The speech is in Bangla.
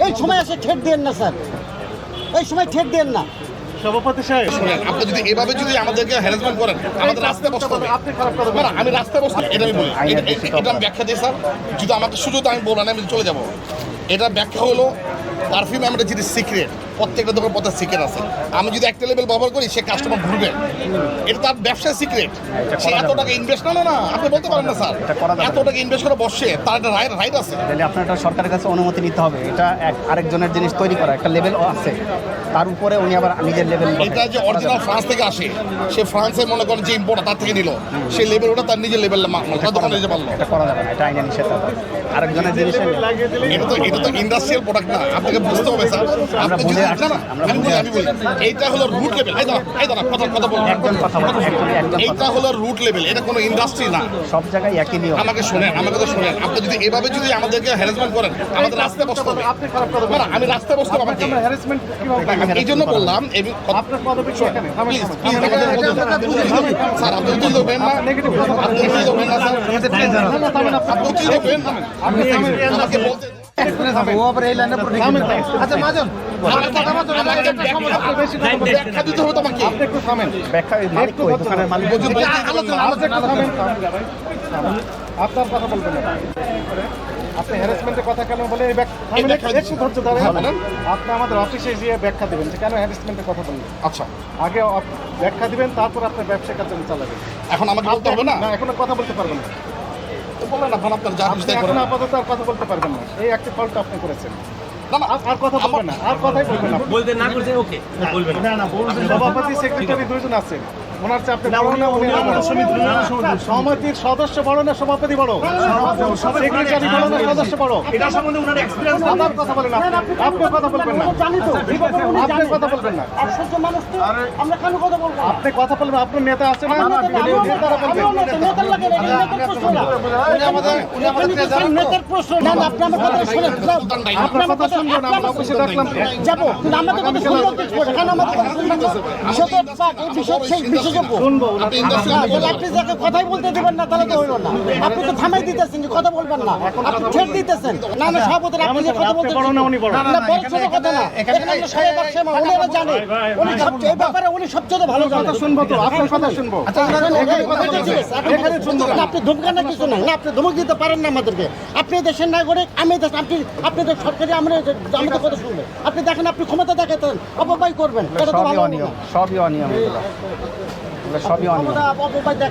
এই সময় এসে ঠেট দেন না স্যার। এই সময় ঠেট দেন না। সভাপতি সাহেব। শুনেন আপনি যদি এভাবে যদি আমাদেরকে হ্যারাসমেন্ট করেন আমাদের রাস্তায় বসতে হবে। আপনি খারাপ কথা না, আমি রাস্তায় বসতে এটা আমি বলি এটা- আমি ব্যাখ্যা দিই স্যার। যদি আমাকে সুযোগ আমি বলবেন আমি চলে যাব। এটা ব্যাখ্যা হলো পারফিউম আমরা যদি সিক্রেট প্রত্যেকটা দোকান প্রত্যেক সিক্রেট আছে। আমি যদি একটা লেভেল ব্যবহার করি সে কাস্টমার ঘুরবে। এটা তার ব্যবসায় সিক্রেট সে এত টাকা ইনভেস্ট না না। আপনি বলতে পারেন না স্যার। এত টাকা ইনভেস্ট করে বসে তার একটা রাইট রাইট আছে। তাহলে আপনার একটা সরকারের কাছে অনুমতি নিতে হবে। এটা এক আরেকজনের জিনিস তৈরি করা একটা লেভেল আছে। তার উপরে উনি আবার নিজের লেভেল এটা যে অরিজিনাল ফ্রান্স থেকে আসে সে ফ্রান্সে মনে করেন যে ইম্পোর্ট তার থেকে নিল। সেই লেভেল ওটা তার নিজের লেভেল দোকানে নিতে পারল। এটা করা যাবে না। এটা আইনে নিষেধ আছে। আরেকজনের জিনিস এটা তো এটা তো ইন্ডাস্ট্রিয়াল প্রোডাক্ট না। আপনাকে বুঝতে হবে স্যার। আমরা আপনি বুঝে যদি- আসছি, না, না, আমরা আমি বুঝে বলি, আমি বলি এইটা হলো রুট লেভেল এই দাঁড়া এই দাঁড়া কথা কথা বলব একজন কথা বলব একজন একজন এইটা হলো রুট লেভেল এটা কোনো ইন্ডাস্ট্রি না। সব জায়গায় একই নিয়ম। আমাকে শোনেন আমাকে তো শোনেন। আপনি যদি এভাবে যদি আমাদেরকে হ্যারাসমেন্ট করেন আমাদের রাস্তায় বসতে হবে। আপনি খারাপ কথা না, না, আমি রাস্তায় বসতে হবে আপনাকে হ্যারাসমেন্ট কীভাবে এই জন্য বললাম আপনার পদবি কি এখানে প্লিজ প্লিজ আমাদের থামেন, থামেন। স্যার আপনি উত্তর দেবেন না নেগেটিভ কথা বলবেন। আপনি উত্তর দেবেন না স্যার। না, না, থামেন, আপনি- আপনি উত্তর দেবেন আপনি আমাকে বলতে আচ্ছা, মাজন। আপনার কথা বলবেন আপনি হ্যারাসমেন্টের কথা কেন বলে এই একটু- ধৈর্য। আপনি আমাদের অফিসে গিয়ে ব্যাখ্যা দিবেন যে কেন হ্যারাসমেন্টের কথা বললেন আচ্ছা আগে ব্যাখ্যা দিবেন তারপর আপনার ব্যবসা কাজ চালাবেন এখন আমাকে বলতে হবে না এখন এখনও কথা বলতে পারবেন না তো বলেন এখন আপনার যা আপনি এখন আপাতত আর কথা বলতে পারবেন না। এই একটা ফলটা আপনি করেছেন। আর- কথা বলবেন না। আর কথাই বলবেন না। বলতে না করছে ওকে। বলবেন না। না সভাপতি সেক্রেটারি দুইজন আছে ওনার চেয়ে আপনি বড় না। উনি সমিতির সদস্য বড় না সভাপতি বড়। সেক্রেটারি বড় না সদস্য বড়। এটা সম্বন্ধে ওনার এক্সপিরিয়েন্স কথা বলেন আপনি। আপনি কথা বলবেন না। জানি তো আপনি কথা বলবেন না। মানুষ তো আমরা কেন কথা বলব? আপনি কথা বলবেন আপনার নেতা আছে না? নেতার লাগে না, নেতার প্রশ্ন না। উনি আমাদের উনি আমাদের নেতার প্রশ্ন না, আপনি আমার কথা শোনেন। আপনার কথা শুনব না আমরা অফিসে ডাকলাম তো। যাব কিন্তু আমাদের কথা কেন আমাদের কথা শুনবেন। আপনি যাকে কথাই বলতে দেবেন না তাহলে তো হইল না। আপনি তো থামাই দিতেছেন যে কথা বলবেন না। আপনি ছেড় দিতেছেন। না না সভাপতি আপনি যে কথা বলতে কথা এখানে জানে। উনি সবচেয়ে এই ব্যাপারে উনি সবচেয়ে ভালো কথা শুনব তো আপনার কথা শুনব। এখানে শুনব। না, আপনি ধমকান না কিছু নাই না আপনি ধমক দিতে পারেন না আমাদেরকে। আপনি দেশের নাগরিক আমি দেশ আপনি আপনি তো সরকারি আমরা আমাদের কথা শুনবেন। আপনি দেখেন আপনি ক্ষমতা দেখাতেন অপব্যয় করবেন। এটা তো ভালো। সবই অনিয়ম এগুলো সবই অনিয়ম।